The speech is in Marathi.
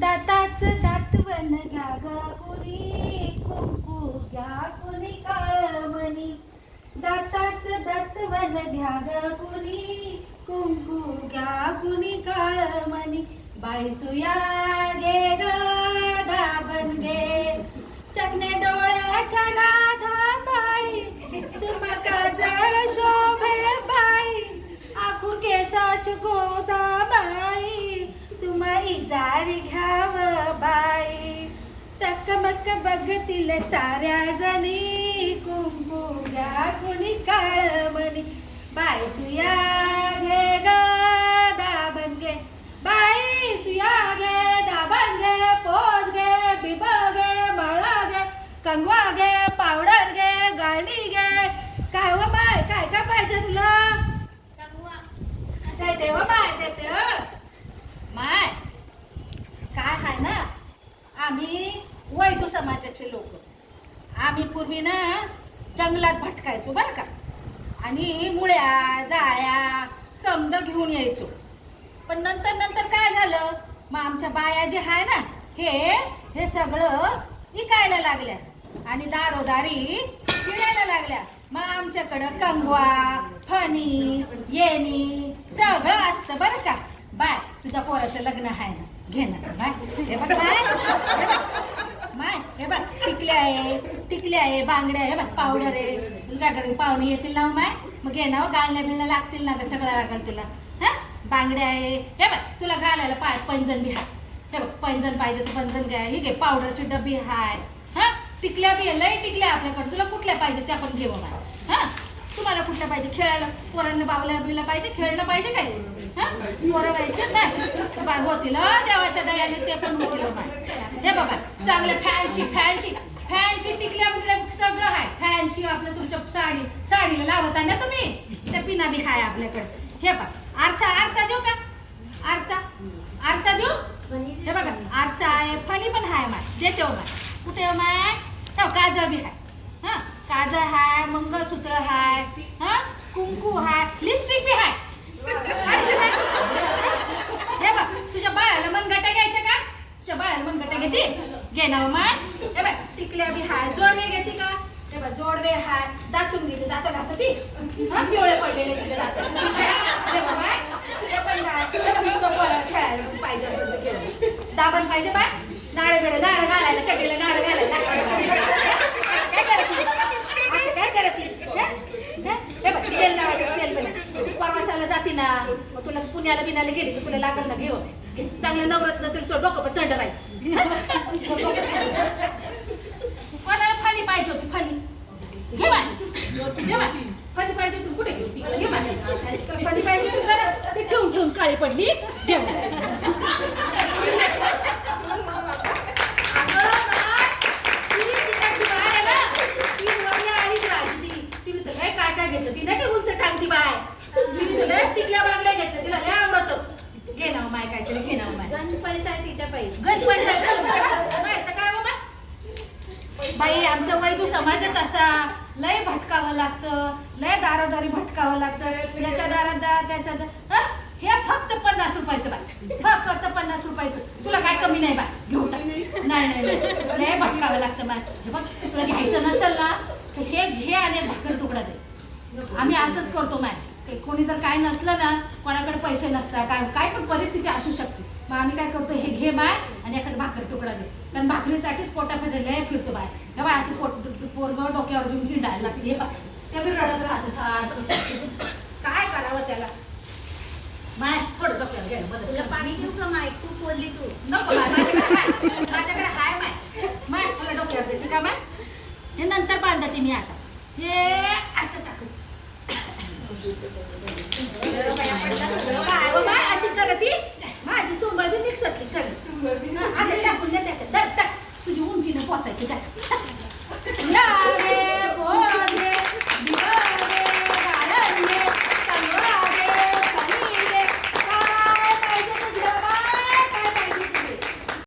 दाताच दातवन घ्या ग कुणी कुंकू घ्या कुणी काळमणी दाताच दातवन घ्या ग कुणी कुंकू घ्या कुणी काळमणी बाईसुया घे ग दाबन घे चकने डोळ्याच्या नाधा बाई तुमका जळ शोभे बाई. आखू केसाच गोदा तुम्हारी जारी घ्याव बाई. टकमक बघतील साऱ्या जणी कुंकू घ्या कुणी काळमणी. बाई सुया घे ग दाबन घे. बाई सुया घे दाबन घे पोत घे बिब घे मळा घे कंगवा घे पावडर घे गाणी घे. काय हो व बाय काय काय पाहिजे तुला? काय देवा बाय देते हं. माय काय हाय ना आम्ही वैदू समाजाचे लोक. आम्ही पूर्वी ना जंगलात भटकायचो बरं का. आणि मुळ्या जाळ्या समद घेऊन यायचो. पण नंतर नंतर काय झालं? मग आमच्या बाया जे आहे ना हे हे सगळं विकायला लागल्या. आणि दारोदारी फिरायला लागल्या. मग आमच्याकडं कंगवा फणी येणी सगळं असतं बरं का. बाय तुझ्या पोराचं लग्न आहे ना? घे ना. बाय. हे बघ बाय. हे माय हे बघ टिकले आहे टिकले आहे बांगड्या आहे बघ पावडर आहे. तुझ्याकडे पाहुणे येतील ना हो, माय मग घे ना हो, गाळण्या बिळण्या लागतील ना ग सगळं लागेल तुला. हा? बांगड्या आहे. हे बघ तुला घालायला पाय पैंजण बी हाय. हे बघ पंजन पाहिजे तर पंजन घ्या. ही घे पावडरची डबी हाय. हा? टिकल्या बी लई टिकल्या आपल्याकडे. तुला कुठल्या पाहिजे त्या पण घेऊ माय हा? तुम्हाला कुठल्या पाहिजे खेळायला? पोरांना बावल्या बिला पाहिजे? खेळलं पाहिजे काय? हा? पोरं व्हायचे? ना बा होतील. देवाच्या दयाने ते पण होतील हे बघा चांगलं फॅनशी फॅनशी. फॅनशी टिकल्या बिकल्या सगळं आहे फॅनशी आपलं तुमच्या साडी साडीला लावत आहे ना तुम्ही? ते पिना बी आहे आपल्याकडे. हे बघा आरसा आरसा देऊ का? आरसा? आरसा देऊ? हे बघा आरसा आहे फणी पण आहे माय. देते हो माय. कुठे हो माय? हो, काजळ बी आहे काजळ हाय मंगळसूत्र हाय हा? कुंकू हाय लिपस्टिक बी हाय. हे बघ तुझ्या बाळाला मनगटा घ्यायच्या का? तुझ्या बाळाला मनगटा घेते? घे ना मग माय हे बघ टिकल्या बी हाय जोडवे घेते का? हे बघ जोडवे हाय. दातून गेले दाता घासाठी हा? पिवळे पडलेले तिथे दात. हे बघ हे? पण हाय. खेळायला पाहिजे असेल तर दाबण पाहिजे बाय. नाळे घडे नाळं घालायला चटीला नाळं घालायला काय करते असं काय करते हे? हे? हे बघ तेल लावायचं तेल बिल परवासाला जाते ना पिण्याला पिण्याला गेली तर तुला लागल ना घेऊ चांगलं नवरात्र तरी तो डोकं पण थंड राहील. कोणाला फाणी पाहिजे होती फाणी. घे बाय घे बाय फाणी पाहिजे होती कुठे गेली घे फाणी पाहिजे होती जरा. ती ठेवून ठेवून काळी पडली. ठेव काय काय घेतलं तिने काय उंच टांगती बाय तिने तुला टिकल्या बांगड्या घेतल्या तिला लय आवडत घे ना हो माय काहीतरी घे ना हो माय गंज पैसा आहे तिच्या पाहिजे गण पैसा नाही तर काय बाबा बाई आमचा वैदू समाजच असा. लय भटकावं लागतं. लय दारोदारी भटकावं लागतं. याच्या दारात जा त्याच्या दा- हं? फक्त पन्नास रुपयाचं बाय फक्त पन्नास रुपयाचं. तुला काय कमी नाही बाय टाक. नाही. नाही नाही. लय भटकावं लागतं बाय हे बघ तुला घ्यायचं नसेल ना तर हे घे आणि भाकर तुकडा दे. आम्ही असंच करतो माय. ते कोणी जर काय नसलं ना कोणाकडे पैसे नसतात काय काय पण परिस्थिती असू शकते. मग आम्ही काय करतो हे घे बाय आणि एखादा भाकर तुकडा दे. कारण भाकरीसाठीच पोटामध्ये लय फिरतो बाय हे बाय असं पोट पोरग डोक्यावर घेऊन हिंडायला लागते. हे बाय ते बी रडत राहतं सारखं काय करावं त्याला? माय थोडं डोक्यावर घ्यायला तुला पाणी देऊ का माय? तू बोलली तू. नको बाय माझ्याकडे हाय. माझ्याकडे हाय माय माय मला डोक्यावर देते का माय हे नंतर बांधते मी आता. हे असं เดี๋ยวไปยังไปแล้วเดี๋ยวไปว่า